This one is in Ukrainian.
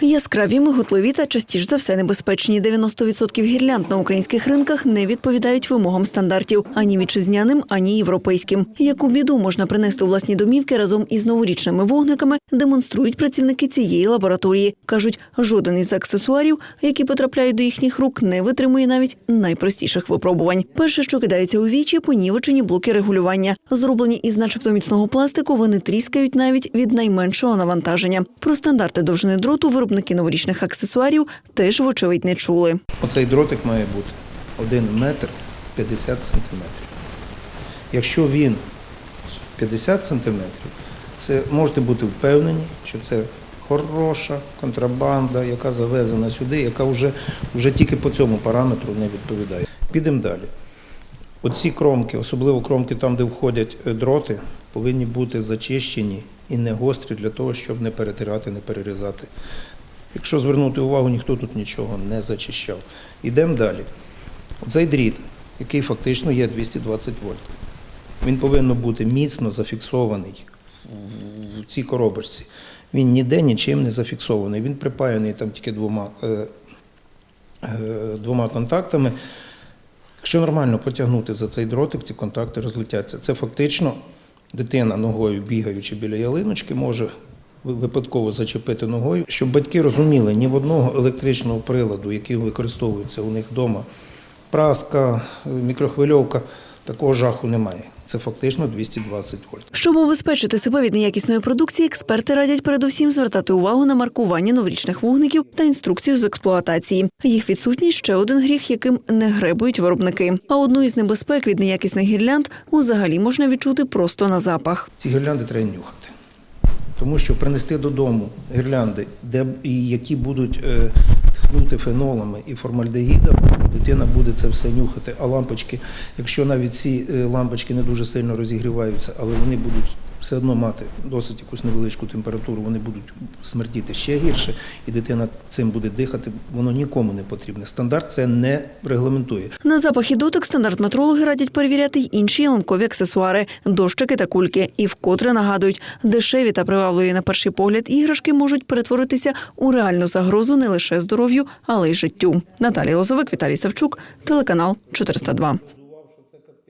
Яскраві, миготливі та частіше за все небезпечні. 90% гірлянд на українських ринках не відповідають вимогам стандартів ані вітчизняним, ані європейським. Яку біду можна принести у власні домівки разом із новорічними вогниками, демонструють працівники цієї лабораторії. кажуть, жоден із аксесуарів, які потрапляють до їхніх рук, не витримує навіть найпростіших випробувань. Перше, що кидається у вічі, понівечені блоки регулювання. Зроблені із начебто міцного пластику, вони тріскають навіть від найменшого навантаження. Про стандарти довжини дроту виробники новорічних аксесуарів теж вочевидь не чули. Оцей дротик має бути 1 метр 50 сантиметрів. Якщо він 50 сантиметрів, це можете бути впевнені, що це хороша контрабанда, яка завезена сюди, яка вже, вже тільки по цьому параметру не відповідає. Підемо далі. Оці кромки, особливо кромки там, де входять е, дроти, повинні бути зачищені і не гострі для того, щоб не перетирати, не перерізати. Якщо звернути увагу, ніхто тут нічого не зачищав. Йдемо далі. Оцей дріт, який фактично є 220 вольт, він повинен бути міцно зафіксований в цій коробочці. Він ніде нічим не зафіксований. Він припаяний там тільки двома, е, е, двома контактами. Якщо нормально потягнути за цей дротик, ці контакти розлетяться. Це фактично дитина ногою бігаючи біля ялиночки, може випадково зачепити ногою, щоб батьки розуміли, ні в одного електричного приладу, який використовується у них вдома, праска, мікрохвильовка, такого жаху немає. Це фактично 220 вольт. Щоб убезпечити себе від неякісної продукції, експерти радять передусім звертати увагу на маркування новорічних вогників та інструкцію з експлуатації. Їх відсутність ще один гріх, яким не гребують виробники. А одну із небезпек від неякісних гірлянд узагалі можна відчути просто на запах. Ці гірлянди треба нюхати. Тому що принести додому гірлянди, де, які будуть е, тхнути фенолами і формальдегідами, дитина буде це все нюхати. А лампочки, якщо навіть ці е, лампочки не дуже сильно розігріваються, але вони будуть все одно мати досить якусь невеличку температуру, вони будуть смердіти ще гірше, і дитина цим буде дихати, воно нікому не потрібне. Стандарт це не регламентує. На запах дотик стандарт метрологи радять перевіряти й інші ялинкові аксесуари, дощики та кульки. І вкотре нагадують, дешеві та привабливі на перший погляд іграшки можуть перетворитися у реальну загрозу не лише здоров'ю, але й життю. Наталія Лозовик, Віталій Савчук, телеканал 402.